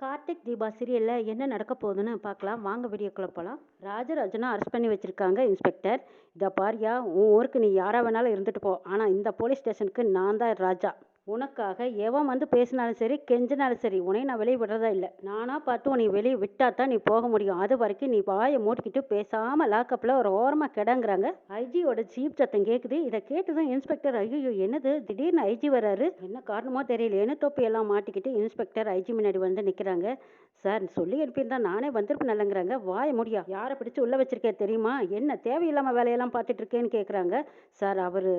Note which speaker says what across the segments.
Speaker 1: கார்த்திக் தீபா சீரியலில் என்ன நடக்க போகுதுன்னு பார்க்கலாம். வாங்க வீடியோக்குள்ளே போகலாம் ராஜராஜனை அரெஸ்ட் பண்ணி வச்சுருக்காங்க இன்ஸ்பெக்டர் இதை பாரியா உன் ஊருக்கு நீ யாராக வேணாலும் இருந்துட்டு போ. ஆனால் இந்த போலீஸ் ஸ்டேஷனுக்கு நான் தான் ராஜா. உனக்காக எவன் வந்து பேசினாலும் சரி கெஞ்சினாலும் சரி உனையும் நான் வெளியே விடுறதா இல்லை. நானாக பார்த்து உன்னை வெளியே விட்டா தான் நீ போக முடியும். அது வரைக்கும் நீ வாயை மூடிக்கிட்டு பேசாமல் லாக்கப்பில் ஒரு ஓரமாக கிடங்குறாங்க. ஐஜியோட ஜீப் சத்தம் கேட்குது இதை கேட்டதும் இன்ஸ்பெக்டர் ஐயோ என்னது? திடீர்னு ஐஜி வராரு என்ன காரணமோ தெரியலையேன்னு தொப்பி எல்லாம் மாட்டிக்கிட்டு இன்ஸ்பெக்டர் ஐஜி முன்னாடி வந்து நிற்கிறாங்க சார் சொல்லி அனுப்பியிருந்தா நானே வந்திருப்பேன் நல்லங்கிறாங்க. வாய முடியா? யாரை பிடிச்சி உள்ளே வச்சிருக்கேன் தெரியுமா? என்ன தேவையில்லாமல் வேலையெல்லாம் பார்த்துட்டு இருக்கேன்னு கேட்குறாங்க சார் அவர்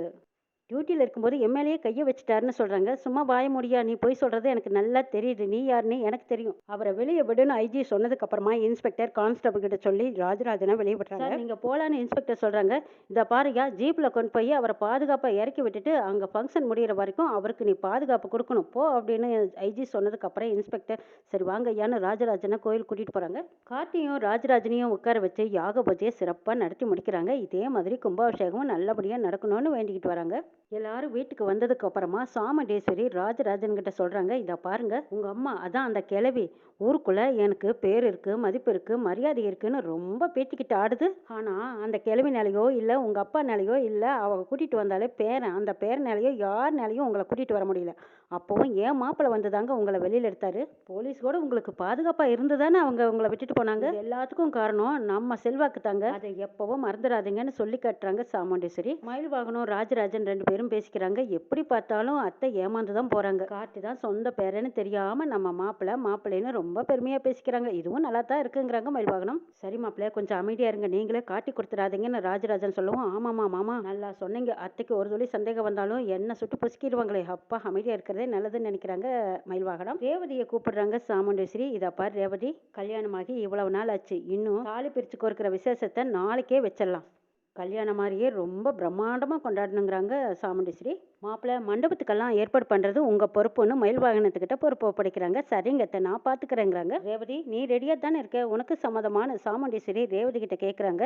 Speaker 1: டியூட்டியில் இருக்கும்போது எம்எல்ஏ கையை வச்சுட்டாருன்னு சொல்கிறாங்க சும்மா வாய முடியா நீ போய் சொல்கிறது எனக்கு நல்லா தெரியுது. நீ யாருன்னு எனக்கு தெரியும். அவரை வெளியே விடுன்னு ஐஜி சொன்னதுக்கு அப்புறமா இன்ஸ்பெக்டர் கான்ஸ்டபிள் கிட்ட சொல்லி ராஜராஜனை வெளியே விட்டுறாங்க நீங்கள் போகலான்னு இன்ஸ்பெக்டர் சொல்கிறாங்க இதை பாருயா ஜீப்பில் கொண்டு போய் அவரை பாதுகாப்பாக இறக்கி விட்டுட்டு அங்கே ஃபங்க்ஷன் முடிகிற வரைக்கும் அவருக்கு நீ பாதுகாப்பு கொடுக்கணும். போ அப்படின்னு ஐஜி சொன்னதுக்கு அப்புறம் இன்ஸ்பெக்டர் சரி வாங்க ஐயான்னு ராஜராஜனை கோயில் கூட்டிகிட்டு போகிறாங்க கார்த்தியும் ராஜராஜனையும் உட்கார வச்சு யாக பூஜையை சிறப்பாக நடத்தி முடிக்கிறாங்க. இதே மாதிரி கும்பாபிஷேகமும் நல்லபடியாக நடக்கணும்னு வேண்டிக்கிட்டு வராங்க. எல்லாரும் வீட்டுக்கு வந்ததுக்கு அப்புறமா சாமண்டேஸ்வரி ராஜராஜன் கிட்ட சொல்றாங்க இதை பாருங்க உங்க அம்மா அதான் அந்த கிழவி. ஊருக்குள்ள எனக்கு பேர் இருக்கு மதிப்பு இருக்கு மரியாதை இருக்குன்னு ரொம்ப பேத்திக்கிட்டு ஆடுது. ஆனா அந்த கிழவி நிலையோ இல்ல உங்க அப்பா நிலையோ இல்ல அவங்க கூட்டிட்டு வந்தாலே பேரன் அந்த பேரன் நிலையோ யார் நிலையோ உங்களை கூட்டிட்டு வர முடியல. அப்போவும் ஏன் மாப்பிள்ளை வந்துதாங்க உங்களை வெளியில் எடுத்தாரு? போலீஸ் கூட உங்களுக்கு பாதுகாப்பாக இருந்துதானே அவங்க உங்களை விட்டுட்டு போனாங்க? எல்லாத்துக்கும் காரணம் நம்ம செல்வாக்கு தாங்க. அதை எப்பவும் மறந்துடாதீங்கன்னு சொல்லி காட்டுறாங்க சாமுண்டேஸ்வரி. மயில் வாகனம் ராஜராஜன் ரெண்டு பேரும் பேசிக்கிறாங்க. எப்படி பார்த்தாலும் அத்தை ஏமாந்து தான் போறாங்க. கார்த்தி தான் சொந்த பேரன்னு தெரியாம நம்ம மாப்பிள்ளை மாப்பிள்ளைன்னு ரொம்ப பெருமையா பேசிக்கிறாங்க. இதுவும் நல்லா தான் இருக்குங்கிறாங்க மயில் வாகனம். சரி மாப்பிள்ளை கொஞ்சம் அமைதியா இருங்க. நீங்களே காட்டி கொடுத்துடாதீங்கன்னு ராஜராஜன் சொல்லவும். ஆமாமா மாமா. நல்லா சொன்னீங்க. அத்தைக்கு ஒரு துளி சந்தேகம் வந்தாலும் என்ன சுட்டு பொசுக்கிடுவாங்களே. அப்பா அமைதியா இருக்கிறது நல்லதுன்னு நினைக்கிறாங்க மயில்வாகனம் ரேவதியை கூப்பிடுறாங்க சாமுண்டேஸ்வரி. இதை பாரு ரேவதி கல்யாணமாகி இவ்வளவு நாள் ஆச்சு. இன்னும் தாலி பிரிச்சு கோர்க்கிற விசேஷத்தை நாளைக்கே வச்சிடலாம். கல்யாணம் மாதிரியே ரொம்ப பிரம்மாண்டமாக கொண்டாடணுங்கிறாங்க சாமுண்டீஸ்வரி. மாப்பிள்ளை மண்டபத்துக்கெல்லாம் ஏற்பாடு பண்ணுறது உங்கள் பொறுப்புன்னு மயில் வாகனத்துக்கிட்ட பொறுப்பு ஒப்படைக்கிறாங்க. சரிங்க அத்தை, நான் பார்த்துக்கிறேங்கிறாங்க ரேவதி நீ ரெடியாக தானே இருக்க? உனக்கு சம்மதமான சாமுண்டீஸ்வரி ரேவதி கிட்ட கேட்குறாங்க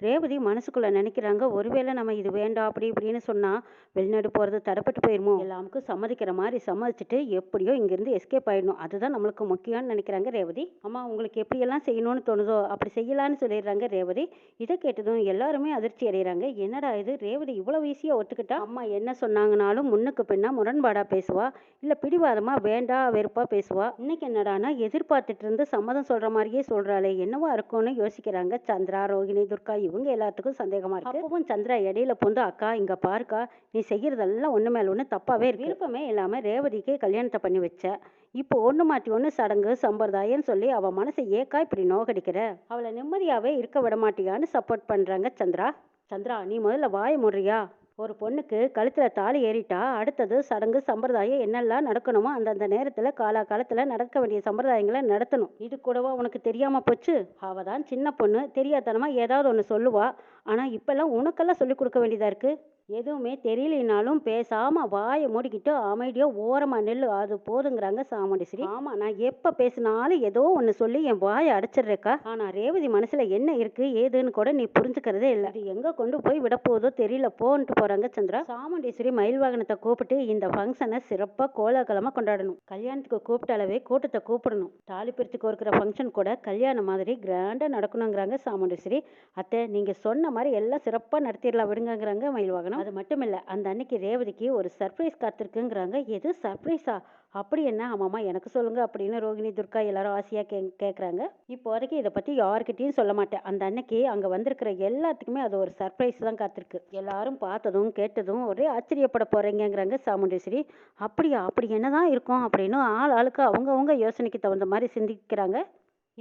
Speaker 1: ரேவதி மனசுக்குள்ளே நினைக்கிறாங்க ஒருவேளை நம்ம இது வேண்டாம் அப்படி இப்படின்னு சொன்னால் வெளிநாடு போகிறது தடைப்பட்டு போயிடுமோ எல்லாமுக்கும் சம்மதிக்கிற மாதிரி சம்மதிச்சுட்டு எப்படியோ இங்கேருந்து எஸ்கேப் ஆகிடணும் அதுதான் நம்மளுக்கு முக்கியம்னு நினைக்கிறாங்க ரேவதி. அம்மா உங்களுக்கு எப்படியெல்லாம் செய்யணும்னு தோணுதோ அப்படி செய்யலான்னு சொல்லிடுறாங்க ரேவதி. இதை கேட்டதும் எல்லாருமே அதிர்ச்சி அடைகிறாங்க என்னடா இது? ரேவதி இவ்வளோ ஈஸியாக ஒத்துக்கிட்டா? அம்மா என்ன சொன்னாங்கனாலும் முன்னுக்கு பின்னா முரண்பாடா பேசுவா? இல்ல பிடிவாதமா வேண்டா வெறுப்பா பேசுவா? இன்னைக்கு என்னடானா எதிர்பார்த்துட்டு இருந்து சம்மதம் சொல்ற மாதிரியே சொல்றாளே என்னவா இருக்கும்னு யோசிக்கிறாங்க சந்திரா ரோகிணி துர்கா. இவங்க எல்லாத்துக்கும் சந்தேகமா இருக்கு. அப்பவும் சந்திரா இடையில பொந்து அக்கா இங்க பாருக்கா நீ செய்யறதெல்லாம் ஒண்ணு மேல ஒண்ணு தப்பாவே இருக்கு. விருப்பமே இல்லாம ரேவதிக்கு கல்யாணத்தை பண்ணி வச்ச. இப்போ ஒண்ணு மாத்தி ஒண்ணு சடங்கு சம்பிரதாயம்னு சொல்லி அவ மனசை ஏக்கா இப்படி நோகடிக்கிற? அவளை நிம்மதியாவே இருக்க விட மாட்டியான்னு சப்போர்ட் பண்றாங்க சந்திரா. சந்திரா நீ முதல்ல வாய முடுறியா? ஒரு பொண்ணுக்கு கழுத்தில் தாலி ஏறிட்டா அடுத்தது சடங்கு சம்பிரதாயம் என்னெல்லாம் நடக்கணுமோ அந்தந்த நேரத்தில் காலா காலத்தில் நடக்க வேண்டிய சம்பிரதாயங்களை நடத்தணும். இது கூடவா உனக்கு தெரியாமல் போச்சு? அவள் தான் சின்ன பொண்ணு. தெரியாதனமாக ஏதாவது ஒன்று சொல்லுவா. ஆனால் இப்போல்லாம் உனக்கெல்லாம் சொல்லிக் கொடுக்க வேண்டியதாக இருக்குது எதுவுமே தெரியலனாலும் பேசாமல் வாயை மூடிக்கிட்டு அமைதியாக ஓரமாக நெல் அது போதுங்கிறாங்க சாமுண்டீஸ்வரி ஆமாம் நான் எப்போ பேசினாலும் ஏதோ ஒன்று சொல்லி என் வாயை அடைச்சிடுறேக்கா. ஆனால் ரேவதி மனசில் என்ன இருக்குது ஏதுன்னு கூட நீ புரிஞ்சுக்கிறதே இல்லை. இது எங்கே கொண்டு போய் விட போதோ தெரியல. போன்ட்டு போகிறாங்க சந்திரா. சாமுண்டீஸ்வரி மயில் வாகனத்தை கூப்பிட்டு இந்த ஃபங்க்ஷனை சிறப்பாக கோலாகலமாக கொண்டாடணும். கல்யாணத்துக்கு கூப்பிட்ட அளவே கூட்டத்தை கூப்பிடணும். தாலி பிரித்து இருக்கிற ஃபங்க்ஷன் கூட கல்யாணம் மாதிரி கிராண்டாக நடக்கணுங்கிறாங்க சாமுண்டீஸ்வரி அத்தை நீங்கள் சொன்ன மாதிரி மாதிரி எல்லாம் சிறப்பாக நடத்திடலாம் விடுங்கங்கிறாங்க மயில் வாகனம். அது மட்டும் இல்லை அந்த அன்னைக்கு ரேவதிக்கு ஒரு சர்ப்ரைஸ் காத்திருக்குங்கிறாங்க. எது சர்ப்ரைஸா அப்படி என்ன? ஆமாம்மா எனக்கு சொல்லுங்க அப்படின்னு ரோகிணி துர்கா எல்லாரும் ஆசையாக கே கேட்குறாங்க இப்போதைக்கு இதை பற்றி யார்கிட்டயும் சொல்ல மாட்டேன். அந்த அன்னைக்கு அங்கே வந்திருக்கிற எல்லாத்துக்குமே அது ஒரு சர்ப்ரைஸ் தான் காத்திருக்கு. எல்லாரும் பார்த்ததும் கேட்டதும் ஒரே ஆச்சரியப்பட போகிறீங்கிறாங்க சாமுண்டேஸ்வரி. அப்படியா? அப்படி என்ன தான் இருக்கும் அப்படின்னு ஆள் ஆளுக்கு அவங்கவுங்க யோசனைக்கு தகுந்த மாதிரி சிந்திக்கிறாங்க.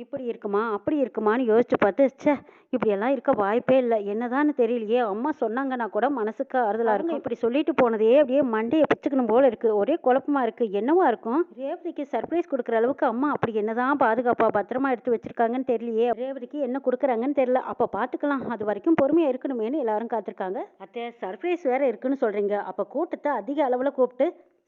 Speaker 1: இப்படி இருக்குமா அப்படி இருக்குமான்னு யோசிச்சு பார்த்து ச்சே இப்படியெல்லாம் இருக்க வாய்ப்பே இல்லை. என்னதான்னு தெரியலையே. அம்மா சொன்னாங்கன்னா கூட மனசுக்கு ஆறுதலா இருக்கும். இப்படி சொல்லிட்டு போனதே அப்படியே மண்டையை பிச்சுக்கணும் போல இருக்கு. ஒரே குழப்பமா இருக்கு. என்னவா இருக்கும்? ரேவதிக்கு சர்ப்ரைஸ் கொடுக்குற அளவுக்கு அம்மா அப்படி என்னதான் பாதுகாப்பா பத்திரமா எடுத்து வச்சிருக்காங்கன்னு தெரியலையே. ரேவதிக்கு என்ன கொடுக்குறாங்கன்னு தெரியல. அப்ப பாத்துக்கலாம் அது வரைக்கும் பொறுமையா இருக்கணுமேனு எல்லாரும் காத்திருக்காங்க. அத்தை சர்ப்ரைஸ் வேற இருக்குன்னு சொல்றீங்க. அப்ப கூட்டத்தை அதிக அளவுல கூப்பிட்டு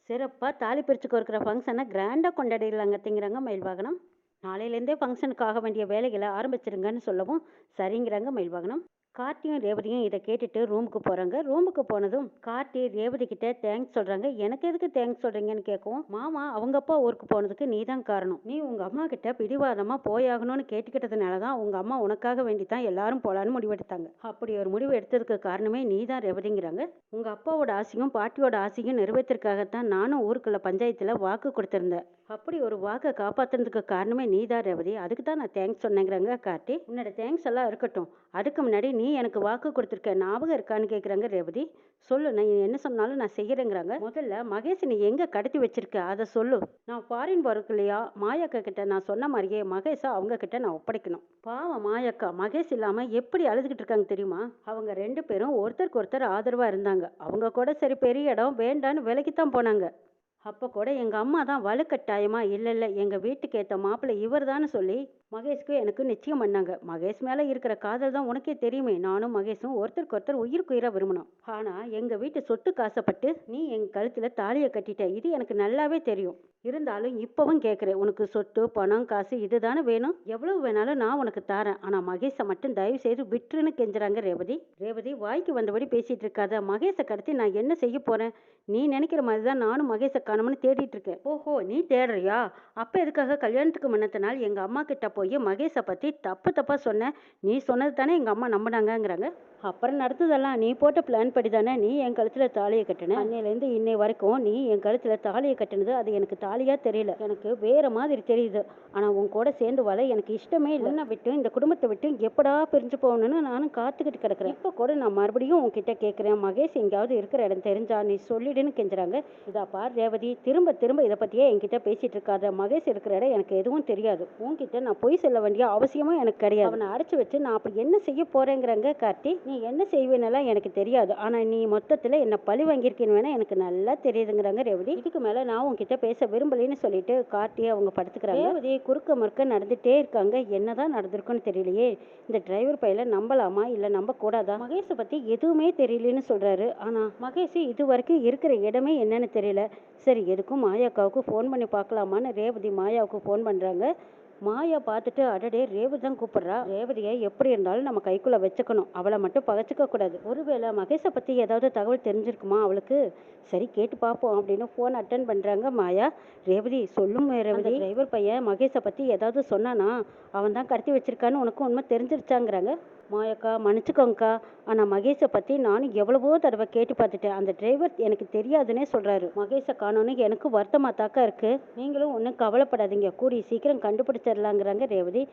Speaker 1: சிறப்பா தாலி பிரிச்சு கொடுக்குற ஃபங்க்ஷனை கிராண்டா கொண்டாடிடலாங்க திங்கிறாங்க மயில் வாகனம் நாளையிலேருந்தே ஃபங்க்ஷனுக்கு ஆக வேண்டிய வேலைகளை ஆரம்பிச்சிருங்கன்னு சொல்லவும் சரிங்கிறாங்க மயில்வாகனம். கார்த்தியும் ரேவதியும் இதை கேட்டுட்டு ரூமுக்கு போகிறாங்க ரூமுக்கு போனதும் கார்த்தி ரேவதி கிட்ட தேங்க்ஸ் சொல்கிறாங்க எனக்கு எதுக்கு தேங்க்ஸ் சொல்கிறீங்கன்னு கேட்கவும் மாமா அவங்க அப்பா ஊருக்கு போனதுக்கு நீ தான் காரணம். நீ உங்கள் அம்மா கிட்ட பிடிவாதமாக போயாகணும்னு கேட்டுக்கிட்டதுனால தான் உங்கள் அம்மா உனக்காக வேண்டி தான் எல்லாரும் போகலான்னு முடிவெடுத்தாங்க. அப்படி ஒரு முடிவு எடுத்ததுக்கு காரணமே நீ தான் ரேவதிங்கிறாங்க. உங்கள் அப்பாவோட ஆசையும் பாட்டியோட ஆசையும் நிறைவேற்றுறதுக்காகத்தான் நானும் ஊருக்குள்ள பஞ்சாயத்தில் வாக்கு கொடுத்துருந்தேன். அப்படி ஒரு வாக்கை காப்பாத்துறதுக்கு காரணமே நீ தான் ரேவதி. அதுக்கு தான் நான் தேங்க்ஸ் சொன்னேங்கிறாங்க கார்த்தி. உன்னோட தேங்க்ஸ் எல்லாம் இருக்கட்டும். அதுக்கு முன்னாடி நீ எனக்கு வாக்கு கொடுத்துருக்க ஞாபகம் இருக்கான்னு கேட்குறாங்க ரேவதி. சொல்லு நான் என்ன சொன்னாலும் நான் செய்கிறேங்கிறாங்க முதல்ல மகேஷ் நீ எங்கே கடத்தி வச்சிருக்க? அதை சொல்லு. நான் ஃபாரின் போகிறதுக்கு இல்லையா? மாயாக்கா கிட்ட நான் சொன்ன மாதிரியே மகேஷை அவங்க கிட்ட நான் ஒப்படைக்கணும். பாவம் மாயாக்கா மகேஷ் இல்லாமல் எப்படி அழுதுகிட்டு இருக்காங்க தெரியுமா? அவங்க ரெண்டு பேரும் ஒருத்தருக்கு ஒருத்தர் ஆதரவாக இருந்தாங்க. அவங்க கூட சரி பெரிய இடம் வேண்டான்னு விலைக்கு தான் போனாங்க. அப்போ கூட எங்கள் அம்மா தான் வலுக்கட்டாயமாக இல்லை இல்லை எங்கள் வீட்டுக்கு ஏற்ற மாப்பிள்ளை இவர் சொல்லி மகேஷ்க்கு எனக்கு நிச்சயம் பண்ணாங்க. மகேஷ் மேலே இருக்கிற காதல் தான் உனக்கே தெரியுமே. நானும் மகேஷும் ஒருத்தருக்கு ஒருத்தர் உயிருக்கு உயிராக விரும்பினோம். ஆனால் எங்கள் வீட்டு சொட்டு காசப்பட்டு நீ எங்கள் கழுத்தில் தாலியை கட்டிட்ட. இது எனக்கு நல்லாவே தெரியும். இருந்தாலும் இப்போவும் கேட்குறேன் உனக்கு சொட்டு பணம் காசு இதுதானே வேணும்? எவ்வளவு வேணாலும் நான் உனக்கு தரேன். ஆனால் மகேஷை மட்டும் தயவு செய்து விட்டுருன்னு கெஞ்சுறாங்க ரேவதி. ரேவதி வாய்க்கு வந்தபடி பேசிகிட்டு இருக்காத. மகேஷை கடத்தி நான் என்ன செய்ய போகிறேன் நீ நினைக்கிற மாதிரி தான் நானும் மகேஷை காணும்னு தேடிட்டு இருக்கேன். ஓஹோ நீ தேடுறியா? அப்போ எதுக்காக கல்யாணத்துக்கு முன்னத்த நாள் எங்கள் அம்மா கிட்ட போய் மகேஷை பற்றி தப்பு தப்பாக சொன்னேன் நீ சொன்னது தானே எங்கள் அம்மா நம்பினாங்கங்கிறாங்க. அப்புறம் நடந்ததெல்லாம் நீ போட்ட பிளான் படி தானே நீ என் கழுத்தில் தாலியை கட்டின. அன்னையிலேருந்து இன்னை வரைக்கும் நீ என் கழுத்தில் தாலியை கட்டினது அது எனக்கு தாலியாக தெரியல. எனக்கு வேறு மாதிரி தெரியுது. ஆனால் உன் கூட சேர்ந்து வர எனக்கு இஷ்டமே இல்லை. நான் விட்டு இந்த குடும்பத்தை விட்டு எப்படா பிரிஞ்சு போகணும்னு நானும் காத்துக்கிட்டு கிடக்குறேன். இப்போ கூட நான் மறுபடியும் உன்கிட்ட கேட்குறேன் மகேஷ் எங்கேயாவது இருக்கிற இடம் தெரிஞ்சா நீ சொல்லிடுன்னு கெஞ்சுறாங்க. இதா பார் ரேவதி திரும்ப திரும்ப இதை பற்றியே என்கிட்ட பேசிகிட்டு இருக்காத. மகேஷ் இருக்கிற இடம் எனக்கு எதுவும் தெரியாது. உன்கிட்ட நான் போய் சொல்ல வேண்டிய அவசியமும் எனக்கு கிடையாது. அவனை அடைச்சு வச்சு நான் அப்படி என்ன செய்ய போறேங்கிறாங்க கார்த்தி. நீ என்ன செய்வேனெல்லாம் எனக்கு தெரியாது. ஆனால் நீ மொத்தத்தில் என்ன பழி வாங்கியிருக்கேன்னு வேணா எனக்கு நல்லா தெரியுதுங்கிறாங்க ரேவதி. இதுக்கு மேலே நான் உன்கிட்ட பேச விரும்பலைன்னு சொல்லிட்டு கார்த்தி அவங்க படுத்துக்கிறாங்க. ரேவதி குறுக்க மறுக்க நடந்துட்டே இருக்காங்க. என்னதான் நடந்திருக்குன்னு தெரியலையே. இந்த டிரைவர் பையில நம்பலாமா? இல்லை நம்ப கூடாதா மகேஷை பற்றி எதுவுமே தெரியலன்னு சொல்றாரு. ஆனால் மகேஷ் இது வரைக்கும் இருக்கிற இடமே என்னன்னு தெரியல. சரி எதுக்கும் மாயாக்காவுக்கு ஃபோன் பண்ணி பார்க்கலாமான்னு ரேவதி மாயாவுக்கு ஃபோன் பண்ணுறாங்க மாயா பார்த்துட்டு அடடே ரேவதி தான் கூப்பிடுறா. ரேவதியை எப்படி இருந்தாலும் நம்ம கைக்குள்ள வச்சுக்கணும். அவளை மட்டும் பகச்சிக்க கூடாது. ஒருவேளை மகேஷை பத்தி ஏதாவது தகவல் தெரிஞ்சிருக்குமா அவளுக்கு? சரி கேட்டு பார்ப்போம் அப்படின்னு ஃபோன் அட்டன் பண்றாங்க மாயா. ரேவதி சொல்லும் ரேவதி. டிரைவர் பையன் மகேஷை பத்தி ஏதாவது சொன்னானா அவன் தான் கடத்தி வச்சிருக்கான்னு உனக்கு உண்மை தெரிஞ்சிருச்சாங்கிறாங்க. மாயக்கா மன்னிச்சுக்கோங்கக்கா. ஆனால் மகேஷை பற்றி நானும் எவ்வளவோ தடவை கேட்டு பார்த்துட்டேன். அந்த டிரைவர் எனக்கு தெரியாதுன்னே சொல்கிறாரு மகேஷை காணோன்னு எனக்கு வருத்தமாக தாக்கா இருக்குது நீங்களும் ஒன்றும் கவலைப்படாதீங்க. கூடிய சீக்கிரம் தரலாங்கிறாங்க ரேவதி.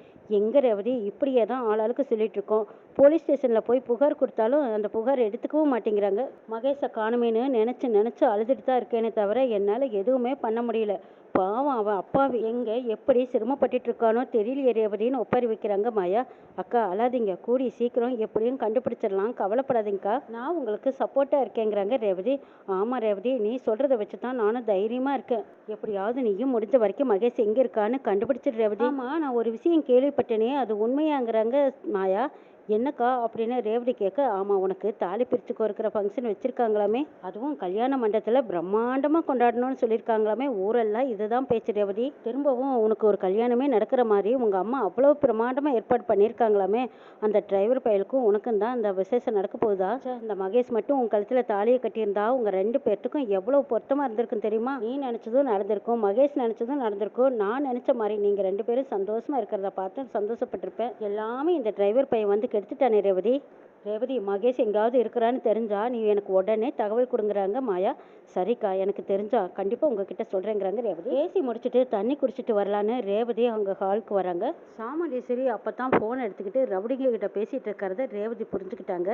Speaker 1: எங்கே ரேவதி? இப்படியே தான் ஆளாளுக்கு சொல்லிட்டு இருக்கோம் போலீஸ் ஸ்டேஷனில் போய் புகார் கொடுத்தாலும் அந்த புகார் எடுத்துக்கவும் மாட்டேங்கிறாங்க. மகேஷை காணுமேன்னு நினச்சி நினச்சி அழுதுட்டு தான் இருக்கேனே தவிர என்னால் எதுவுமே பண்ண முடியல. பாவம் அவன் அப்பா எங்கே எப்படி சிரமப்பட்டுட்டு இருக்கானோ தெரியலையே ரேவதின்னு ஒப்பாரி வைக்கிறாங்க மாயா. அக்கா அழாதீங்க கூடி சீக்கிரம் எப்படியும் கண்டுபிடிச்சிடலாம் கவலைப்படாதீங்கக்கா. நான் உங்களுக்கு சப்போர்ட்டாக இருக்கேங்கிறாங்க ரேவதி. ஆமாம் ரேவதி நீ சொல்கிறத வச்சு தான் நானும் தைரியமாக இருக்கேன். எப்படியாவது நீயும் முடிஞ்ச வரைக்கும் மகேஷ் எங்கே இருக்கான்னு கண்டுபிடிச்சிடு ரேவதி. ஆமாம் நான் ஒரு விஷயம் கேள்விப்பட்டேனே அது உண்மையாங்கிறாங்க மாயா. என்னக்கா அப்படின்னு ரேவதி கேட்க ஆமாம் உனக்கு தாலி பிரித்து இருக்கிற ஃபங்க்ஷன் வச்சுருக்காங்களாமே? அதுவும் கல்யாண மண்டபத்தில் பிரம்மாண்டமாக கொண்டாடணும்னு சொல்லியிருக்காங்களாமே ஊரெல்லாம் இதுதான் பேச்சு ரேவதி. திரும்பவும் உனக்கு ஒரு கல்யாணமே நடக்கிற மாதிரி உங்கள் அம்மா அவ்வளோ பிரம்மாண்டமாக ஏற்பாடு பண்ணியிருக்காங்களாமே அந்த டிரைவர் பயலுக்கும் உனக்கும் தான் அந்த விசேஷம் நடக்க போகுதா? இந்த மகேஷ் மட்டும் உன் கழுத்தில் தாலியை கட்டியிருந்தா உங்கள் ரெண்டு பேர்த்துக்கும் எவ்வளோ பொருத்தமாக இருந்திருக்கும் தெரியுமா? நீ நினச்சதும் நடந்திருக்கும் மகேஷ் நினச்சதும் நடந்திருக்கும். நான் நினச்ச மாதிரி நீங்கள் ரெண்டு பேரும் சந்தோஷமாக இருக்கிறத பார்த்து சந்தோஷப்பட்டிருப்பேன். எல்லாமே இந்த டிரைவர் பையன் வந்து கெடுத்துட்டானே ரேவதி ரேவதி மகேஷ் எங்காவது இருக்கிறான்னு தெரிஞ்சா நீ எனக்கு உடனே தகவல் கொடுங்குறாங்க. மாயா சரிக்கா எனக்கு தெரிஞ்சா கண்டிப்பாக உங்ககிட்ட சொல்கிறேங்கிறாங்க ரேவதி. ஏசி முடிச்சுட்டு தண்ணி குடிச்சிட்டு வரலான்னு ரேவதி அவங்க ஹாலுக்கு வராங்க. சாமுண்டீஸ்வரி அப்போ தான் ஃபோன் எடுத்துக்கிட்டு ரவுடிங்க கிட்ட பேசிகிட்டு இருக்கிறத ரேவதி புரிஞ்சுக்கிட்டாங்க.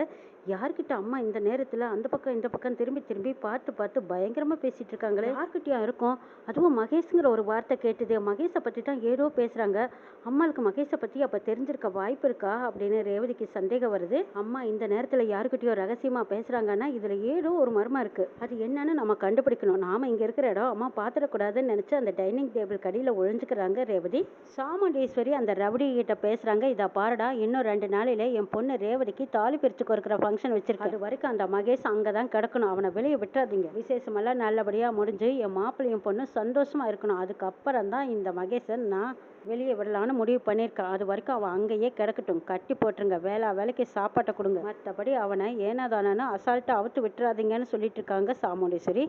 Speaker 1: யார்கிட்ட அம்மா இந்த நேரத்தில் அந்த பக்கம் இந்த பக்கம் திரும்பி திரும்பி பார்த்து பார்த்து பயங்கரமாக பேசிகிட்டு இருக்காங்களே. யார்கிட்டயா இருக்கும்? அதுவும் மகேஷ்ங்கிற ஒரு வார்த்தை கேட்டுது மகேஷை பற்றி தான் ஏதோ பேசுகிறாங்க அம்மாளுக்கு மகேஷை பற்றி அப்போ தெரிஞ்சிருக்க வாய்ப்பு இருக்கா? அப்படின்னு ரேவதிக்கு சந்தேகம் வருது. அம்மா இந்த நேரத்தில் யாருக்கிட்டயோ ரகசியமாக பேசுகிறாங்கன்னா இதில் ஏதோ ஒரு மர்மம் இருக்குது அது என்னன்னு நம்ம கண்டுபிடிக்கணும். நாம் இங்கே இருக்கிற இடம் அம்மா பார்த்துடக்கூடாதுன்னு நினச்சி அந்த டைனிங் டேபிள் கடியில் ஒழிஞ்சுக்கிறாங்க ரேவதி. சாமுண்டீஸ்வரி அந்த ரவுடி கிட்ட பேசுகிறாங்க இதை பாருடா இன்னும் ரெண்டு நாளையில் என் பொண்ணு ரேவதிக்கு தாலி பிரித்து கொடுக்குற ஃபங்க்ஷன் வச்சிருக்கேன். அது வரைக்கும் அந்த மகேஷ் அங்கே தான் கிடக்கணும். அவனை வெளியே விட்டுறாதீங்க. விசேஷமெல்லாம் நல்லபடியாக முடிஞ்சு என் மாப்பிள்ளையும் பொண்ணு சந்தோஷமாக இருக்கணும். அதுக்கப்புறம் தான் இந்த மகேஷன் நான் வெளியே விடலான்னு முடிவு பண்ணியிருக்கான் அது வரைக்கும் அவன் அங்கேயே கிடக்கட்டும். கட்டி போட்டுருங்க. வேளா வேலைக்கு சாப்பாட்டை கொடுங்க. மற்றபடி அவனை ஏனாதானு அசால்ட்டாக அவுத்து விட்டுறாதீங்கன்னு சொல்லிட்டு இருக்காங்க சாமுண்டீஸ்வரி.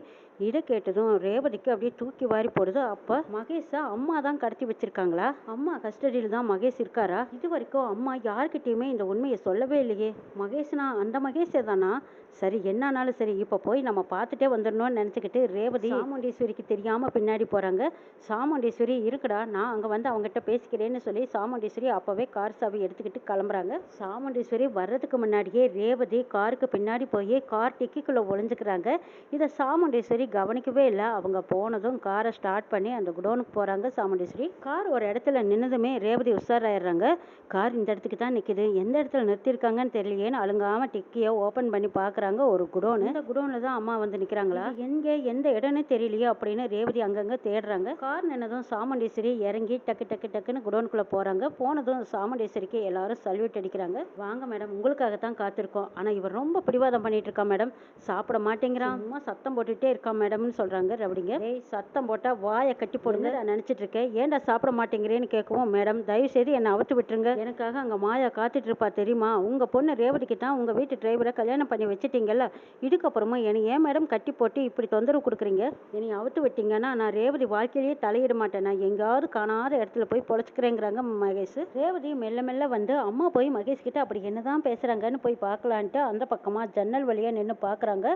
Speaker 1: இதை கேட்டதும் ரேவதிக்கு அப்படியே தூக்கி வாரி போடுது. அப்போ மகேஷை அம்மா தான் கடத்தி வச்சிருக்காங்களா? அம்மா கஸ்டடியில் தான் மகேஷ் இருக்காரா? இது வரைக்கும் அம்மா யார்கிட்டயுமே இந்த உண்மையை சொல்லவே இல்லையே. மகேஷ்னா அந்த மகேஷே தானா? சரி என்னானாலும் சரி. இப்போ போய் நம்ம பார்த்துட்டே வந்துடணும்னு நினச்சிக்கிட்டு ரேவதி சாமுண்டீஸ்வரிக்கு தெரியாமல் பின்னாடி போகிறாங்க சாமுண்டீஸ்வரி இருக்குடா நான் அங்கே வந்து அவங்ககிட்ட பேசிக்கிறேன்னு சொல்லி சாமுண்டீஸ்வரி அப்போவே கார் சாவி எடுத்துக்கிட்டு கிளம்புறாங்க. சாமுண்டீஸ்வரி வர்றதுக்கு முன்னாடியே ரேவதி காருக்கு பின்னாடி போய் கார் டிக்கிக்குள்ளே ஒளிஞ்சுக்கிறாங்க. இதை சாமுண்டீஸ்வரி கவனிக்கவே இல்லை. அவங்க போனதும் காரை ஸ்டார்ட் பண்ணி அந்த குடோனுக்கு போகிறாங்க சாமுண்டீஸ்வரி. கார் ஒரு இடத்துல நின்னதுமே ரேவதி உஷாராயிடுறாங்க. கார் இந்த இடத்துக்கு தான் நிற்கிது எந்த இடத்துல நிறுத்தியிருக்காங்கன்னு தெரியலையேன்னு அழுங்காமல் டிக்கியை ஓப்பன் பண்ணி பார்க்குறாங்க ஒரு குடோனு. இந்த குடோனில் தான் அம்மா வந்து நிற்கிறாங்களா எங்கே எந்த இடம்னு தெரியலையோ அப்படின்னு ரேவதி அங்கங்கே தேடுறாங்க. கார் நின்னதும் சாமுண்டீஸ்வரி இறங்கி டக்கு டக்கு டக்குன்னு குடோனுக்குள்ளே போகிறாங்க போனதும் சாமுண்டீஸ்வரிக்கு எல்லாரும் சல்யூட் அடிக்கிறாங்க. வாங்க மேடம் உங்களுக்காக தான் காத்திருக்கோம். ஆனால் இவர் ரொம்ப பிடிவாதம் பண்ணிட்டு இருக்கா மேடம். சாப்பிட மாட்டேங்கிறான். அம்மா சத்தம் போட்டுட்டே இருக்கான் மேடம்னு சொல்கிறாங்க ரவுடிங்க. ஏய் சத்தம் போட்டால் வாயை கட்டி போடுங்க. நான் நினச்சிட்டு இருக்கேன். ஏன்டா சாப்பிட மாட்டேங்கிறேன்னு கேட்கவும் மேடம். தயவு செய்து என்னை அவுத்து விட்டுருங்க. எனக்காக அங்கே மாயா காத்துட்டு இருப்பா தெரியுமா? உங்கள் பொண்ணு ரேவதிக்கு தான் உங்கள் வீட்டு டிரைவரை கல்யாணம் பண்ணி வச்சிட்டீங்கல்ல. இதுக்கப்புறமா என்னை ஏன் மேடம் கட்டி போட்டு இப்படி தொந்தரவு கொடுக்குறீங்க? என்னை அவுத்து விட்டீங்கன்னா நான் ரேவதி வாழ்க்கையிலேயே தலையிட மாட்டேன். நான் எங்கேயாவது காணாத இடத்துல போய் பொழைச்சிக்கிறேங்கிறாங்க மகேஷ். ரேவதி மெல்ல மெல்ல வந்து அம்மா போய் மகேஷ் கிட்ட அப்படி என்னதான் பேசுறாங்கன்னு போய் பார்க்கலான்ட்டு அந்த பக்கமா ஜன்னல் வழியா நின்று பார்க்குறாங்க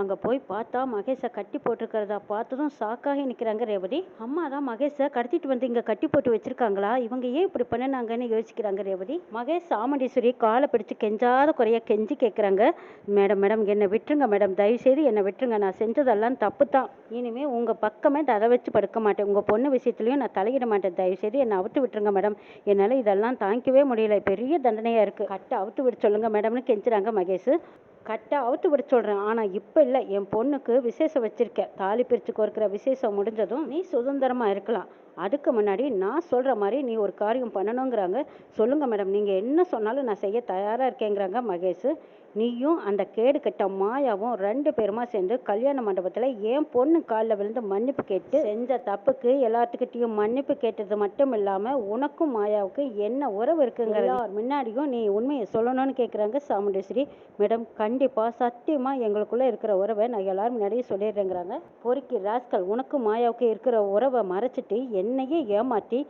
Speaker 1: அங்க போய் பார்த்தா மகேஷை கட்டி போட்டிருக்கிறதா பார்த்ததும் சாக்காகி நிற்கிறாங்க ரேவதி. அம்மா தான் மகேஷை கடத்திட்டு வந்து இங்க கட்டி போட்டு வச்சிருக்காங்களா? இவங்க ஏன் இப்படி பண்ணினாங்கன்னு யோசிக்கிறாங்க ரேவதி. மகேஷ் சாமுண்டீஸ்வரி காலை பிடிச்சு கெஞ்சாத குறைய கெஞ்சி கேட்குறாங்க மேடம் மேடம் என்னை விட்டுருங்க மேடம். தயவு செய்து என்னை விட்டுருங்க. நான் செஞ்சதெல்லாம் தப்பு தான் இனிமே உங்க பக்கமே தலை வச்சு படுக்க மாட்டேன். உங்க பொண்ணு விஷயத்துலையும் நான் தலையிட மாட்டேன். தயவு செய்து என்னை அவுத்து விட்டுருங்க மேடம். என்னால் இதெல்லாம் தாங்கிக்கவே முடியல. பெரிய தண்டனையாக இருக்குது கட்டை அவுத்து விட சொல்லுங்க மேடம்னு கெஞ்சுறாங்க மகேஷ். கட்டை அவுத்து விட சொல்கிறேன் ஆனால் இப்போ இல்லை. என் பொண்ணுக்கு விசேஷம் வச்சுருக்கேன். தாலி பிரித்து கோர்க்கிற விசேஷம் முடிஞ்சதும் நீ சுதந்திரமாக இருக்கலாம். அதுக்கு முன்னாடி நான் சொல்கிற மாதிரி நீ ஒரு காரியம் பண்ணணுங்கிறாங்க. சொல்லுங்கள் மேடம். நீங்கள் என்ன சொன்னாலும் நான் செய்ய தயாராக இருக்கேங்கிறாங்க மகேஷ். நீயும் அந்த கேடு கெட்ட மாயாவும் ரெண்டு பேருமா சேர்ந்து கல்யாண மண்டபத்தில் என் பொண்ணு காலில் விழுந்து மன்னிப்பு கேட்டு செஞ்ச தப்புக்கு எல்லாத்துக்கிட்டையும் மன்னிப்பு கேட்டது மட்டும் இல்லாமல் உனக்கும் மாயாவுக்கு என்ன உறவு இருக்குங்கிறது முன்னாடியும் நீ உண்மையை சொல்லணும்னு கேட்குறாங்க சாமுண்டேஸ்வரி. மேடம் கண்டிப்பாக சத்தியமாக எங்களுக்குள்ளே இருக்கிற உறவை நான் எல்லாரும் முன்னாடியே சொல்லிடுறேங்கிறாங்க. பொறுக்கி ராஸ்கல் உனக்கும் மாயாவுக்கு இருக்கிற உறவை மறைச்சிட்டு என்னையே ஏமாற்றி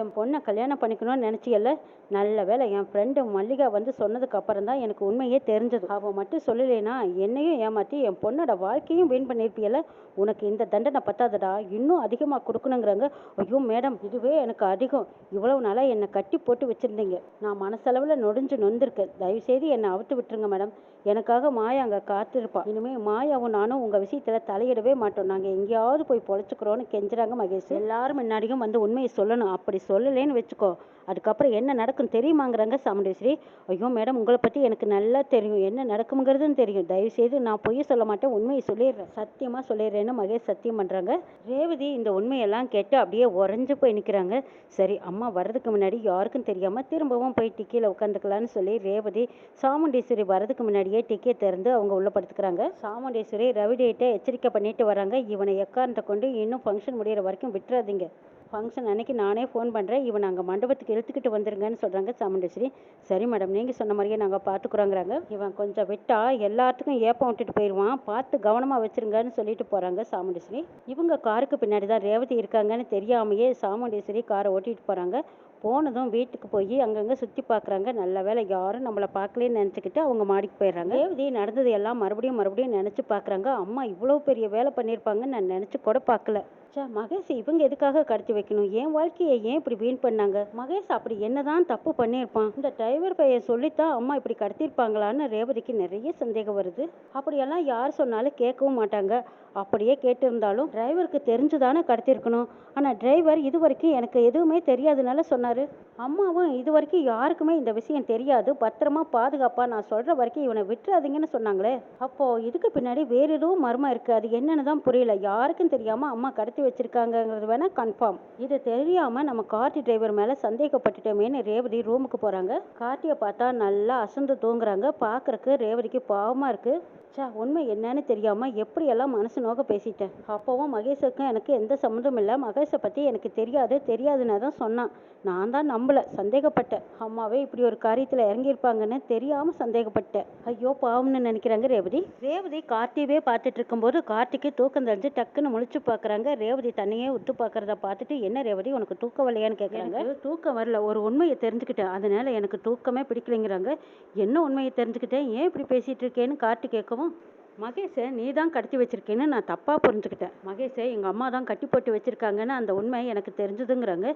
Speaker 1: என் பொண்ணை கல்யாணம் பண்ணிக்கணும்னு நினச்சியல்ல? நல்ல வேளை என் ஃப்ரெண்டு மல்லிகா வந்து சொன்னதுக்கு அப்புறம் தான் எனக்கு உண்மையே தெரிஞ்சது. அவள் மட்டும் சொல்லலைனா என்னையும் ஏமாற்றி என் பொண்ணோட வாழ்க்கையும் வீண் பண்ணியிருப்பியல்ல உனக்கு இந்த தண்டனை பத்தாதடா? இன்னும் அதிகமாக கொடுக்கணுங்கிறாங்க. ஐயோ மேடம் இதுவே எனக்கு அதிகம். இவ்வளவு நாளாக என்னை கட்டி போட்டு வச்சுருந்தீங்க. நான் மனசளவில் நொடிஞ்சு நொந்திருக்கேன். தயவுசெய்து என்னை அவுத்து விட்டுருங்க மேடம் எனக்காக மாயா அங்கே காத்திருப்பா. இனிமேல் மாயாவும் நானும் உங்கள் விஷயத்தில் தலையிடவே மாட்டோம். நாங்கள் எங்கேயாவது போய் பொழைச்சிக்கிறோன்னு கெஞ்சுறாங்க மகேஷ். எல்லாரும் முன்னாடியும் வந்து உண்மையை சொல்லணும். அப்படி சொல்லலைன்னு வச்சுக்கோ. அதுக்கப்புறம் என்ன நடக்கும் தெரியுமாங்கிறாங்க சாமுண்டேஸ்வரி. ஐயோ மேடம் உங்களை பற்றி எனக்கு நல்லா தெரியும். என்ன நடக்குங்கிறதுன்னு தெரியும். தயவுசெய்து நான் பொய் சொல்ல மாட்டேன். உண்மையை சொல்லிடுறேன். சத்தியமாக சொல்லிடுறேன்னு மகேஷ் சத்தியம் பண்ணுறாங்க ரேவதி இந்த உண்மையெல்லாம் கேட்டு அப்படியே உறைஞ்சு போய் நிற்கிறாங்க சரி அம்மா வர்றதுக்கு முன்னாடி யாருக்கும் தெரியாமல் திரும்பவும் போய் டிக்கியில் உட்காந்துக்கலான்னு சொல்லி ரேவதி சாமுண்டீஸ்வரி வர்றதுக்கு முன்னாடியே திறந்து அவங்க உள்ள படுத்துக்கிறாங்க. சாமுண்டேஸ்வரி ரவிடேட்டை எச்சரிக்கை பண்ணிட்டு வராங்க. இவனை எக்காரணத்தை கொண்டு இன்னும் ஃபங்க்ஷன் முடிகிற வரைக்கும் விட்டுறாதீங்க. ஃபங்க்ஷன் அன்னைக்கு நானே ஃபோன் பண்ணுறேன் இவன் அங்கே மண்டபத்துக்கு இழுத்துக்கிட்டு வந்துருங்கன்னு சொல்கிறாங்க சாமுண்டேஸ்வரி. சரி மேடம் நீங்கள் சொன்ன மாதிரியே நாங்கள் பார்த்துக்குறோங்கிறாங்க இவன் கொஞ்சம் விட்டால் எல்லாத்துக்கும் ஏப்பம் விட்டுட்டு போயிடுவான் பார்த்து கவனமாக வச்சிருங்கன்னு சொல்லிட்டு போகிறாங்க சாமுண்டேஸ்வரி. இவங்க காருக்கு பின்னாடி தான் ரேவதி இருக்காங்கன்னு தெரியாமையே சாமுண்டேஸ்வரி காரை ஓட்டிகிட்டு போகிறாங்க போனதும் வீட்டுக்கு போய் அங்கங்கே சுற்றி பார்க்குறாங்க நல்ல வேலை யாரும் நம்மளை பார்க்கலன்னு நினச்சிக்கிட்டு அவங்க மாடிக்கு போயிடுறாங்க. தேவதி நடந்தது எல்லாம் மறுபடியும் மறுபடியும் நினச்சி பார்க்குறாங்க அம்மா இவ்வளோ பெரிய வேலை பண்ணியிருப்பாங்கன்னு நான் நினச்சி கூட பார்க்கல ச்சே மகேஷ் இவங்க எதுக்காக கடத்தி வைக்கணும்? என் வாழ்க்கையை ஏன் இப்படி வீண் பண்ணாங்க? மகேஷ் அப்படி என்னதான் தப்பு பண்ணியிருப்பான்? இந்த டிரைவர் பையன் சொல்லித்தான் அம்மா இப்படி கடத்தியிருப்பாங்களான்னு ரேவதிக்கு நிறைய சந்தேகம் வருது. அப்படியெல்லாம் யார் சொன்னாலும் கேட்கவும் மாட்டாங்க. அப்படியே கேட்டிருந்தாலும் டிரைவருக்கு தெரிஞ்சுதானே கடத்திருக்கணும் ஆனால் டிரைவர் இது வரைக்கும் எனக்கு எதுவுமே தெரியாதனால சொன்னார். சொன்னார் அம்மாவும் இது வரைக்கும் யாருக்குமே இந்த விஷயம் தெரியாது. பத்திரமா பாதுகாப்பாக நான் சொல்கிற வரைக்கும் இவனை விட்டுறாதீங்கன்னு சொன்னாங்களே. அப்போது இதுக்கு பின்னாடி வேறு எதுவும் மர்மம் இருக்குது அது என்னன்னு தான் புரியல. யாருக்கும் தெரியாமல் அம்மா கடத்தி வச்சுருக்காங்கங்கிறது வேணால் கன்ஃபார்ம் இது தெரியாமல் நம்ம கார்த்தி டிரைவர் மேலே சந்தேகப்பட்டுட்டோமேன்னு ரேவதி ரூமுக்கு போகிறாங்க கார்த்தியை பார்த்தா நல்லா அசந்து தூங்குறாங்க. பார்க்கறக்கு ரேவதிக்கு பாவமாக இருக்கு. சா உண்மை என்னன்னு தெரியாமல் எப்படியெல்லாம் மனசு நோக்க பேசிட்டேன். அப்போவும் மகேஷுக்கும் எனக்கு எந்த சம்மந்தமும் இல்லை. மகேஷை பற்றி எனக்கு தெரியாது. தெரியாதுன்னு தான் சொன்னான். நான் தான் நம்பலை. சந்தேகப்பட்டேன். அம்மாவே இப்படி ஒரு காரியத்தில் இறங்கியிருப்பாங்கன்னு தெரியாமல் சந்தேகப்பட்டேன். ஐயோ பாவம்னு நினைக்கிறாங்க ரேவதி. ரேவதி கார்த்தியவே பார்த்துட்டு இருக்கும்போது கார்த்திக்கு தூக்கம் தெரிஞ்சு டக்குன்னு முழிச்சு பார்க்குறாங்க. ரேவதி தன்னையே உத்து பார்க்குறத பார்த்துட்டு என்ன ரேவதி உனக்கு தூக்கம் வரலையான்னு கேட்குறாங்க தூக்கம் வரல. ஒரு உண்மையை தெரிஞ்சுக்கிட்டேன். அதனால எனக்கு தூக்கமே பிடிக்கலைங்கிறாங்க. என்ன உண்மையை தெரிஞ்சுக்கிட்டேன்? ஏன் இப்படி பேசிகிட்டு இருக்கேன்னு கார்த்தி கேட்கவும் மகேஷை நீ தான் கடத்தி வச்சிருக்கேன்னு நான் தப்பாக புரிஞ்சுக்கிட்டேன். மகேஷை எங்கள் அம்மா தான் கட்டி போட்டு வச்சிருக்காங்கன்னு அந்த உண்மை எனக்கு தெரிஞ்சதுங்கிறாங்க.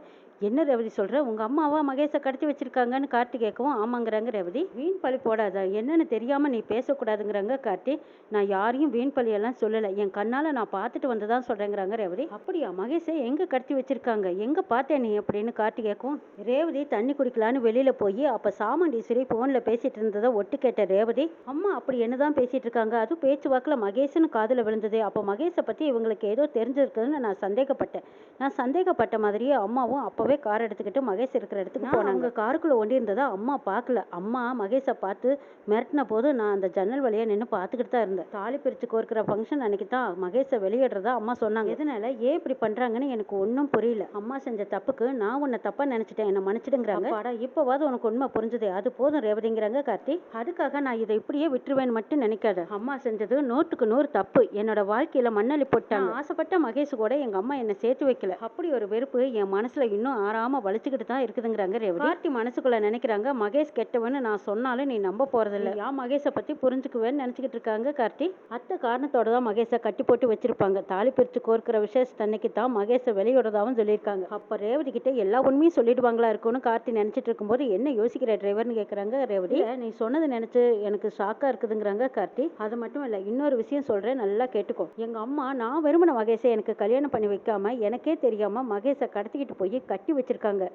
Speaker 1: என்ன ரேவதி சொல்கிற உங்கள் அம்மாவா மகேஷை கடத்தி வச்சிருக்காங்கன்னு கார்த்தி கேட்கவும் ஆமாங்கிறாங்க ரேவதி. வீண் பழி போடாத என்னன்னு தெரியாமல் நீ பேசக்கூடாதுங்கிறாங்க கார்த்தி. நான் யாரையும் வீண் பழியெல்லாம் சொல்லலை. என் கண்ணால் நான் பார்த்துட்டு வந்து தான் சொல்கிறேங்கிறாங்க ரேவதி. அப்படியா? மகேஷை எங்கே கடத்தி வச்சிருக்காங்க? எங்கே பார்த்தேன் நீ அப்படின்னு கார்த்தி கேட்கும் ரேவதி தண்ணி குடிக்கலான்னு வெளியில் போய் அப்போ சாமண்டீஸ்வரி ஃபோனில் பேசிகிட்டு இருந்ததை ஒட்டு கேட்ட ரேவதி. அம்மா அப்படி என்ன தான் பேசிகிட்டு இருக்காங்க? அது பேச்சு வாக்கில் மகேஷ்னு காதில் விழுந்தது. அப்போ மகேஷை பற்றி இவங்களுக்கு ஏதோ தெரிஞ்சிருக்குதுன்னு நான் சந்தேகப்பட்டேன். நான் சந்தேகப்பட்ட மாதிரியே அம்மாவும் அப்போவே கார் எடுத்துக்கிட்டு மகேஷ் இருக்கிற இடத்துக்கு போனாங்க. காருக்குள்ளே ஒண்டி இருந்ததை அம்மா பார்க்கல. அம்மா மகேஷை பார்த்து மிரட்டின போது நான் அந்த ஜன்னல் வழியாக நின்று பார்த்துக்கிட்டு தான் இருந்தேன். தாலி பிரித்து கோர்க்கிற ஃபங்க்ஷன் அன்னைக்கு தான் மகேஷை வெளியிடுறதா அம்மா சொன்னாங்க. எதனால ஏன் இப்படி பண்ணுறாங்கன்னு எனக்கு ஒன்றும் புரியல. அம்மா செஞ்ச தப்புக்கு நான் உன்னை தப்பாக நினச்சிட்டேன். என்னை மன்னிச்சிடுங்கிறாங்க. பாடா இப்போவாது உனக்கு உண்மை புரிஞ்சுதே. அது போதும் ரேவதிங்கிறாங்க கார்த்தி. அதுக்காக நான் இதை இப்படியே விட்டுருவேன்னு மட்டும் நினைக்காத. அம்மா செஞ்சது நூற்றுக்கு நூறு தப்பு. என்னோட வாழ்க்கையில மண்ணள்ளி போட்டாங்க. ஆசைப்பட்ட மகேஷ் கூட எங்க அம்மா என்னை சேர்த்து வைக்கல. அப்படி ஒரு வெறுப்பு என் மனசுல இன்னும் ஆறாம வலிச்சுக்கிட்டு தான் இருக்குதுங்கிறாங்க ரேவதி. கார்த்தி மனசுக்குள்ள நினைக்கிறாங்க மகேஷ் கெட்டவன்னு நான் சொன்னாலும் நீ நம்ப போறதில்ல. யா மகேஷை பத்தி புரிஞ்சுக்குவேன்னு நினைச்சுக்கிட்டு இருக்காங்க கார்த்தி? அத்தை காரணத்தோட தான் மகேஷை கட்டி போட்டு வச்சிருப்பாங்க. தாலி பிரிச்சு கோர்க்கிற விசேஷத்தன்னைக்கு தான் மகேஷை வெளியிடுறதாவும் சொல்லியிருக்காங்க. அப்ப ரேவதி கிட்ட எல்லா உண்மையும் சொல்லிடுவாங்களா இருக்கும்னு கார்த்தி நினைச்சிட்டு இருக்கும்போது என்ன யோசிக்கிற டிரைவர்னு கேக்குறாங்க ரேவதி? "இல்ல, நீ சொன்னது நினைச்சு எனக்கு ஷாக்கா இருக்குதுங்கிறாங்க கார்த்தி. அது மட்டும் இல்லை இன்னொரு விஷயம் சொல்கிறேன் நல்லா கேட்டுக்கோ. எங்கள் அம்மா நான் விரும்பின மகேஷை எனக்கு கல்யாணம் பண்ணி வைக்காம எனக்கே தெரியாமல் மகேஷை கடத்திக்கிட்டு போய் கட்டி வச்சிருக்காங்க.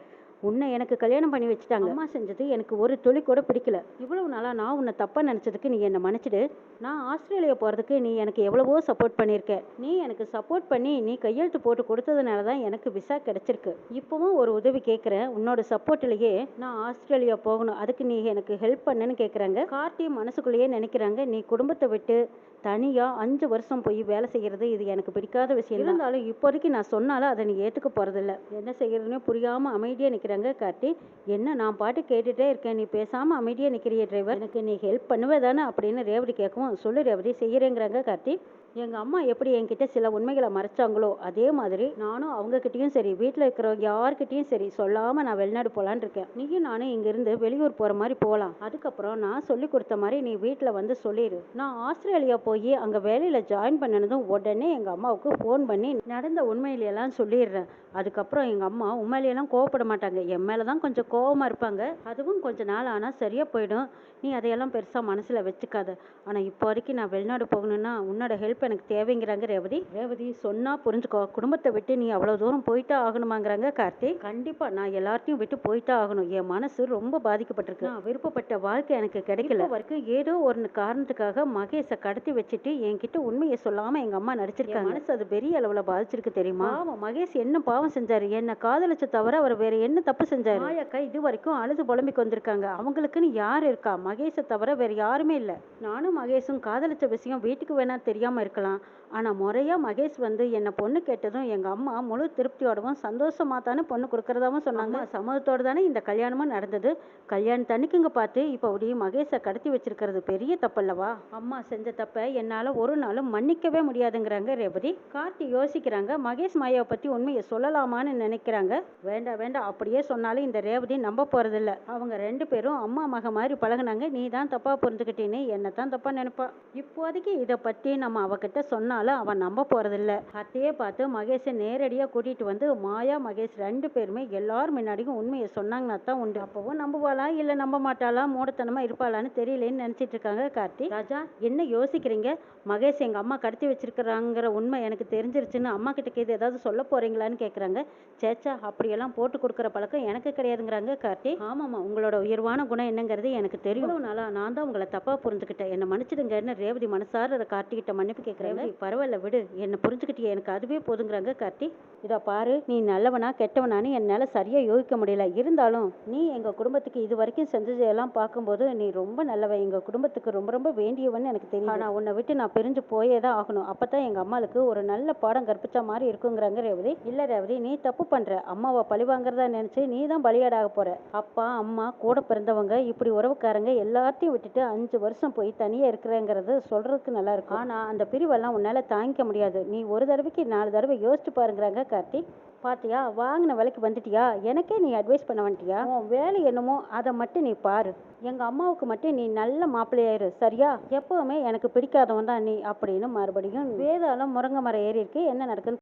Speaker 1: உன்னை எனக்கு கல்யாணம் பண்ணி வச்சுட்டாங்க. அம்மா செஞ்சது எனக்கு ஒரு துளி கூட பிடிக்கல. இவ்வளவு நாளா நான் உன்னை தப்பா நினைச்சதுக்கு நீ என்னை மன்னிச்சிடு. நான் ஆஸ்திரேலியா போறதுக்கு நீ எனக்கு எவ்வளவோ சப்போர்ட் பண்ணியிருக்க. நீ எனக்கு சப்போர்ட் பண்ணி நீ கையெழுத்து போட்டு கொடுத்ததுனால தான் எனக்கு விசா கிடைச்சிருக்கு. இப்பவும் ஒரு உதவி கேட்குறேன் உன்னோட சப்போர்ட்லயே நான் ஆஸ்திரேலியா போகணும். அதுக்கு நீ எனக்கு ஹெல்ப் பண்ணுன்னு கேட்குறாங்க கார்த்தி மனசுக்குள்ளேயே நினைக்கிறாங்க. நீ குடும்பத்தை விட்டு தனியா அஞ்சு வருஷம் போய் வேலை செய்யறது இது எனக்கு பிடிக்காத விஷயம் இருந்தாலும் இப்போதைக்கு நான் சொன்னாலும் அதை நீ ஏத்துக்க போறதில்ல. என்ன செய்யறதுன்னு புரியாம அமைதியா நிக்கிறாங்க கார்த்தி என்ன நான் பாட்டு கேட்டுட்டே இருக்கேன். நீ பேசாம அமைதியாக நிக்கிறிய டிரைவர். எனக்கு நீ ஹெல்ப் பண்ணுவே தானே அப்படின்னு ரேவதி கேட்கவும் சொல்லு ரேவதி செய்யறேங்கிறாங்க கார்த்தி. எங்கள் அம்மா எப்படி என்கிட்ட சில உண்மைகளை மறைச்சாங்களோ அதே மாதிரி நானும் அவங்கக்கிட்டேயும் சரி வீட்டில் இருக்கிறவங்க யார்கிட்டேயும் சரி சொல்லாமல் நான் வெளிநாடு போலான்னு இருக்கேன். நீயும் நானும் இங்கேருந்து வெளியூர் போகிற மாதிரி போகலாம் அதுக்கப்புறம் நான் சொல்லி கொடுத்த மாதிரி நீ வீட்டில் வந்து சொல்லிடு நான் ஆஸ்திரேலியா போய் அங்கே வேலையில் ஜாயின் பண்ணினதும் உடனே எங்கள் அம்மாவுக்கு ஃபோன் பண்ணி நடந்த உண்மையிலையெல்லாம் சொல்லிடுறேன். அதுக்கப்புறம் எங்கள் அம்மா உண்மையிலையெல்லாம் கோவப்பட மாட்டாங்க. என் மேலே தான் கொஞ்சம் கோவமாக இருப்பாங்க. அதுவும் கொஞ்ச நாள் ஆனால் சரியாக போயிடும். நீ அதையெல்லாம் பெருசாக மனசில் வச்சுக்காத. ஆனால் இப்போ வரைக்கும் நான் வெளிநாடு போகணுன்னா உன்னோட ஹெல்ப் எனக்கு தேவைங்கிறாங்க ரேவதி. ரேவதி சொன்னா புரிஞ்சுக்கோ. குடும்பத்தை விட்டு நீ அவ்வளவு தூரம் போயிட்டா ஆகணுமாங்கிறாங்க கார்த்தி. கண்டிப்பா நான் எல்லார்ட்டையும் விட்டு போயிட்டா ஆகணும். என் மனசு ரொம்ப பாதிக்கப்பட்டிருக்கு. நான் விருப்பப்பட்ட வாழ்க்கை எனக்கு கிடைக்கல. வரைக்கும் ஏதோ ஒரு காரணத்துக்காக மகேஷை கடத்தி வச்சுட்டு என்கிட்ட உண்மையை சொல்லாம எங்க அம்மா நடிச்சிருக்காங்க. மனசு அது பெரிய அளவுல பாதிச்சிருக்கு தெரியுமா? பாவம் மகேஷ் என்ன பாவம் செஞ்சாரு? என்ன காதலிச்ச தவிர அவர் வேற என்ன தப்பு செஞ்சாரு? மாயக்கா இது வரைக்கும் அழுது புலம்பிக்கு வந்திருக்காங்க அவங்களுக்குன்னு யார் இருக்கா? மகேஷை தவிர வேற யாருமே இல்ல. நானும் மகேஷும் காதலிச்ச விஷயம் வீட்டுக்கு வேணா தெரியாம இருக்கலாம். ஆனா முறையா மகேஷ் வந்து என்ன பொண்ணு கேட்டதும் எங்க அம்மா முழு திருப்தியோடவும் சந்தோஷமா தானே பொண்ணு கொடுக்கறதாவும் சொன்னாங்க. சம்மதத்தோட தானே இந்த கல்யாணமும் நடந்தது. கல்யாணத்தன்னைக்குங்க பார்த்து இப்போ அப்படி மகேஷை கடத்தி வச்சிருக்கிறது பெரிய தப்பல்லவா? அம்மா செஞ்ச தப்பை என்னால ஒரு நாளும் மன்னிக்கவே முடியாதுங்கிறாங்க ரேவதி. கார்த்தி யோசிக்கிறாங்க மகேஷ் மாயாவை பத்தி உண்மையை சொல்லலாமான்னு நினைக்கிறாங்க. வேண்டாம் வேண்டாம் அப்படியே சொன்னாலும் இந்த ரேவதி நம்ப போறதில்ல. அவங்க ரெண்டு பேரும் அம்மா மக மாதிரி பழகுனாங்க. நீ தான் தப்பா புரிஞ்சுக்கிட்டேன்னு என்ன தான் தப்பா நினைப்பா. இப்போதைக்கு இதை பத்தி நம்ம அவ அவகிட்ட சொன்னாலும் அவன் நம்ப போறதில்ல. அத்தையே பார்த்து மகேஷை நேரடியா கூட்டிட்டு வந்து மாயா மகேஷ் ரெண்டு பேருமே எல்லார் முன்னாடியும் உண்மையை சொன்னாங்கன்னா தான் உண்டு. அப்பவும் நம்புவாளா இல்ல நம்ப மாட்டாளா? மூடத்தனமா இருப்பாளான்னு தெரியலேன்னு நினைச்சிட்டு இருக்காங்க கார்த்தி. ராஜா என்ன யோசிக்கிறீங்க? மகேஷ் எங்க அம்மா கடத்தி வச்சிருக்கிறாங்கிற உண்மை எனக்கு தெரிஞ்சிருச்சுன்னு அம்மா கிட்ட கேது ஏதாவது சொல்ல போறீங்களான்னு கேக்குறாங்க. சேச்சா அப்படியெல்லாம் போட்டு கொடுக்குற பழக்கம் எனக்கு கிடையாதுங்கிறாங்க கார்த்தி. ஆமாம்மா உங்களோட உயர்வான குணம் என்னங்கிறது எனக்கு தெரியும். நாளா நான் தான் உங்களை தப்பா புரிஞ்சுக்கிட்டேன். என்ன மன்னிச்சிடுங்கன்னு ரேவதி மனசார கார்த்திகிட்ட மன்னிப்பு கேட்குறாங்க பரவாயில்ல விடு. என்னை புரிஞ்சுக்கிட்டியே. எனக்கு அதுவே போதுங்கிறாங்க கார்த்தி. இதோ பாரு நீ நல்லவனா கெட்டவனான்னு என்னால் சரியாக யோகிக்க முடியல. இருந்தாலும் நீ எங்கள் குடும்பத்துக்கு இது வரைக்கும் செஞ்சதெல்லாம் பார்க்கும்போது நீ ரொம்ப நல்லவன் எங்கள் குடும்பத்துக்கு ரொம்ப ரொம்ப வேண்டியவன் எனக்கு தெரியும் ஆனால் உன்னை விட்டு நான் பிரிஞ்சு போயே தான் ஆகணும். அப்போ தான் எங்கள் அம்மாளுக்கு ஒரு நல்ல பாடம் கற்பிச்ச மாதிரி இருக்குங்கிறாங்க ரேவதி. இல்லை ரேவதி நீ தப்பு பண்ணுற அம்மாவை பழி வாங்குறதா நினச்சி நீ தான் பலியாடாக போகிற அப்பா அம்மா கூட பிறந்தவங்க இப்படி உறவுக்காரங்க எல்லாத்தையும் விட்டுட்டு அஞ்சு வருஷம் போய் தனியாக இருக்கிறேங்கிறது சொல்கிறதுக்கு நல்லா இருக்கும். ஆனால் அந்த பிரிவெல்லாம் உன்னால் தாங்கிக்க முடியாது. நீ ஒரு தடவைக்கு நாலு தடவை யோசிச்சு பாருங்கிறாங்க கார்த்திக் பாத்தியா வாங்கின விலைக்கு வந்துட்டியா? எனக்கே நீ அட்வைஸ் பண்ண வந்துட்டியா? உன் வேலை என்னமோ அதை மட்டும் நீ பாரு. எங்கள் அம்மாவுக்கு மட்டும் நீ நல்ல மாப்பிள்ளையாயிரு சரியா? எப்பவுமே எனக்கு பிடிக்காதவன் தான் நீ அப்படின்னு மறுபடியும் வேதாளம் முருங்கை மரம் ஏறி இருக்கு என்ன நடக்குன்னு